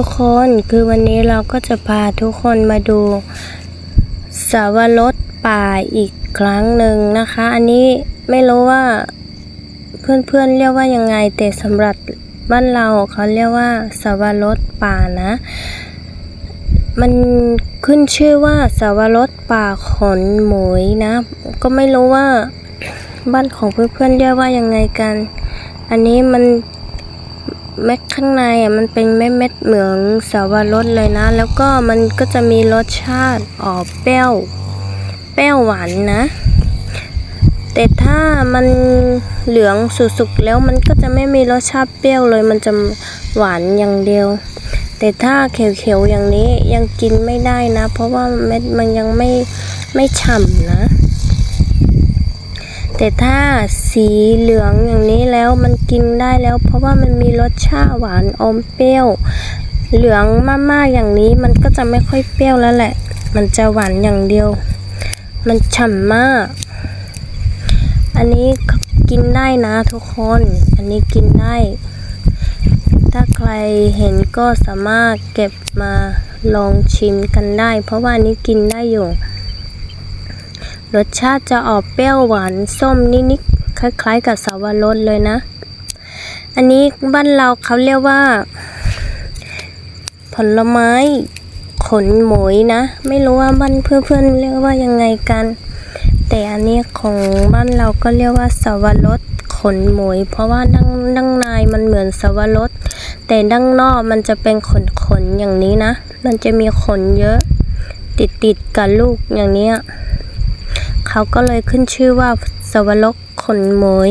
ทุกคนคือวันนี้เราก็จะพาทุกคนมาดูสาวรสป่าอีกครั้งหนึ่งนะคะ อันนี้ไม่รู้ว่าเพื่อนๆเรียกว่ายังไงแต่สำหรับบ้านเราเขาเรียกว่าสาวรสป่านะ มันขึ้นชื่อว่าสาวรสป่าขนหมยนะ ก็ไม่รู้ว่าบ้านของเพื่อนๆเรียกว่ายังไงกัน อันนี้มัน เม็ดข้างในอะมันเป็นเม็ดเม็ดเหมืองสาวรสเลยนะ แล้วก็มันก็จะมีรสชาติออกเปรี้ยวเปรี้ยวหวานนะ แต่ถ้ามันเหลืองสุกๆแล้วมันก็จะไม่มีรสชาติเปรี้ยวเลย มันจะหวานอย่างเดียว แต่ถ้าเขียวๆอย่างนี้ยังกินไม่ได้นะ เพราะว่าเม็ดมันยังไม่ไม่ฉ่ำนะ แต่ถ้าสีเหลืองอย่างนี้แล้วมันกินได้แล้ว เพราะว่ามันมีรสชาติหวานอมเปรี้ยว เหลืองมากๆอย่างนี้มันก็จะไม่ค่อยเปรี้ยวแล้วแหละ มันจะหวานอย่างเดียว มันฉ่ำมาก อันนี้กินได้นะทุกคน อันนี้กินได้ ถ้าใครเห็นก็สามารถเก็บมาลองชิมกันได้ เพราะว่านนี้กินได้อยู่ รสชาติจะออกเปรี้ยวหวานส้มนิดๆคล้ายๆ กับสาวรสเลยนะ อันนี้บ้านเราเขาเรียกว่า ผลไม้ขนหมยนะ ไม่รู้ว่าบ้านเพื่อนๆเรียกว่ายังไงกัน แต่อันนี้ของบ้านเราก็เรียกว่าสาวรสขนหมย เพราะว่าดังดังในมันเหมือนสาวรสแต่ดังนอกมันจะเป็นขนขนอย่างนี้นะ มันจะมีขนเยอะ ติดติดๆกับลูกอย่างเนี้ย เขาก็เลยขึ้นชื่อว่าสวรกขนหมย